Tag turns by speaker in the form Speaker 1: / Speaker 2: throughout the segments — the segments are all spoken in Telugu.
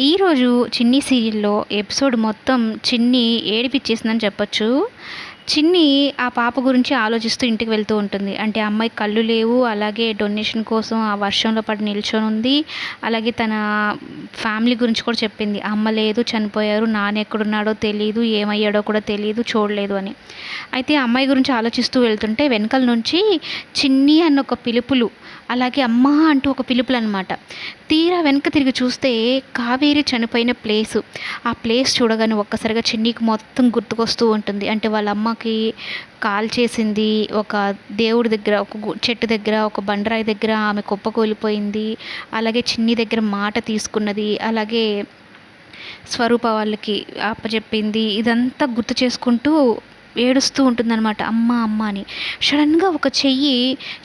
Speaker 1: ఈరోజు చిన్ని సీరియల్లో ఎపిసోడ్ మొత్తం చిన్ని ఏడిపిచ్చేసిందని చెప్పొచ్చు. చిన్ని ఆ పాప గురించి ఆలోచిస్తూ ఇంటికి వెళ్తూ ఉంటుంది. అంటే అమ్మాయి కళ్ళు లేవు అలాగే డొనేషన్ కోసం ఆ వర్షంలో పడి నిల్చొని ఉంది అలాగే తన ఫ్యామిలీ గురించి కూడా చెప్పింది. అమ్మ లేదు చనిపోయారు నాన్న ఎక్కడున్నాడో తెలియదు ఏమయ్యాడో కూడా తెలియదు చూడలేదు అని. అయితే అమ్మాయి గురించి ఆలోచిస్తూ వెళ్తుంటే వెనకల నుంచి చిన్ని అన్న ఒక పిలుపులు అలాగే అమ్మ అంటూ ఒక పిలుపులు అనమాట తీరా వెనక తిరిగి చూస్తే కావేరి చనిపోయిన ప్లేసు ఆ ప్లేస్ చూడగానే ఒక్కసారిగా చిన్నీకి మొత్తం గుర్తుకొస్తూ ఉంటుంది. అంటే వాళ్ళ అమ్మకి కాల్ చేసింది. ఒక దేవుడి దగ్గర ఒక చెట్టు దగ్గర ఒక బండరాయి దగ్గర ఆమె కుప్పకూలిపోయింది అలాగే చిన్ని దగ్గర మాట తీసుకున్నది. అలాగే స్వరూప వాళ్ళకి అప్పచెప్పింది. ఇదంతా గుర్తు చేసుకుంటూ ఏడుస్తూ ఉంటుందన్నమాట. అమ్మ అమ్మ అని. సడన్గా ఒక చెయ్యి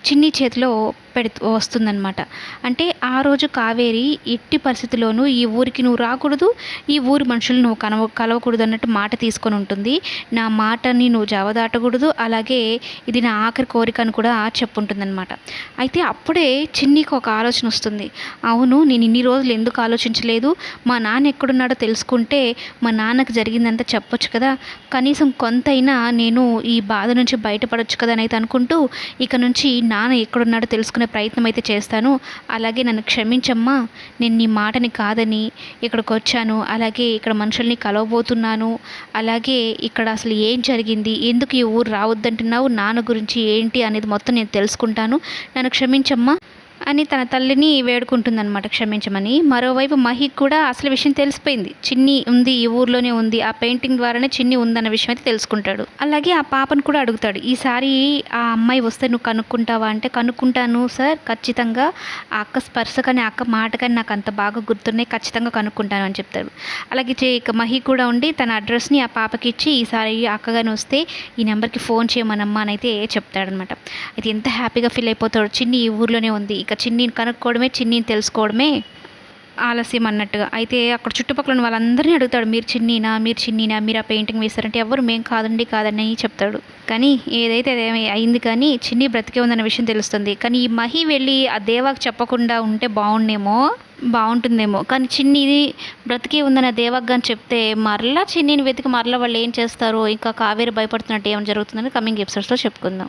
Speaker 1: చిన్ని చేతిలో పెడుతూ వస్తుందన్నమాట. అంటే ఆ రోజు కావేరి ఎట్టి పరిస్థితిలోనూ ఈ ఊరికి నువ్వు రాకూడదు ఈ ఊరి మనుషులు నువ్వు కనవ కలవకూడదు అన్నట్టు మాట తీసుకొని ఉంటుంది. నా మాటని నువ్వు జవదాటకూడదు అలాగే ఇది నా ఆఖరి కోరిక అని కూడా చెప్పుంటుందన్నమాట. అయితే అప్పుడే చిన్నికి ఒక ఆలోచన వస్తుంది. అవును నేను ఇన్ని రోజులు ఎందుకు ఆలోచించలేదు? మా నాన్న ఎక్కడున్నాడో తెలుసుకుంటే మా నాన్నకు జరిగిందంతా చెప్పొచ్చు కదా. కనీసం కొంతైనా నేను ఈ బాధ నుంచి బయటపడొచ్చు కదా అని అయితే అనుకుంటూ ఇక నుంచి నాన్న ఎక్కడున్నాడో తెలుసుకునే ప్రయత్నం అయితే చేస్తాను. అలాగే నన్ను క్షమించమ్మా. నేను నీ మాటని కాదని ఇక్కడికి వచ్చాను. అలాగే ఇక్కడ మనుషుల్ని కలవబోతున్నాను. అలాగే ఇక్కడ అసలు ఏం జరిగింది? ఎందుకు ఈ ఊరు రావద్దంటున్నావు? నాన్న గురించి ఏంటి అనేది మొత్తం నేను తెలుసుకుంటాను. నన్ను క్షమించమ్మా. అని తన తల్లిని వేడుకుంటుందన్నమాట క్షమించమని. మరోవైపు మహిక్ కూడా అసలు విషయం తెలిసిపోయింది. చిన్ని ఉంది ఈ ఊర్లోనే ఉంది. ఆ పెయింటింగ్ ద్వారానే చిన్ని ఉందన్న విషయం అయితే తెలుసుకుంటాడు. అలాగే ఆ పాపను కూడా అడుగుతాడు. ఈసారి ఆ అమ్మాయి వస్తే నువ్వు కనుక్కుంటావా అంటే కనుక్కుంటాను సార్ ఖచ్చితంగా. ఆ అక్క స్పర్శ కానీ అక్క మాట కానీ నాకు అంత బాగా గుర్తున్నాయి. ఖచ్చితంగా కనుక్కుంటాను అని చెప్తాడు. అలాగే చే- ఇక మహి కూడా ఉండి తన అడ్రస్ని ఆ పాపకి ఇచ్చి ఈసారి అక్కగాని వస్తే ఈ నెంబర్కి ఫోన్ చేయమనమ్మా అని అయితే చెప్తాడనమాట అయితే ఎంత హ్యాపీగా ఫీల్ అయిపోతాడు. చిన్ని ఈ ఊర్లోనే ఉంది. ఇక చిన్నీని కనుక్కోవడమే చిన్నిని తెలుసుకోవడమే ఆలస్యం అన్నట్టుగా. అయితే అక్కడ చుట్టుపక్కల ఉన్న వాళ్ళందరినీ అడుగుతాడు మీరు చిన్నీనా మీరు చిన్నీనా మీరు ఆ పెయింటింగ్ వేస్తారంటే ఎవరు? మేం కాదండి కాదని చెప్తాడు. కానీ ఏదైతే అయింది కానీ చిన్ని బ్రతికే ఉందన్న విషయం తెలుస్తుంది. కానీ ఈ మహి వెళ్ళి ఆ దేవాకి చెప్పకుండా ఉంటే బాగుండేమో బాగుంటుందేమో కానీ చిన్నిది బ్రతికే ఉందని ఆ కానీ చెప్తే మరలా చిన్నిని వెతికి మరలా వాళ్ళు ఏం చేస్తారో ఇంకా కావేరి భయపడుతున్నట్టు ఏమైనా జరుగుతుందని కమింగ్ ఎపిసోడ్స్లో చెప్పుకుందాం.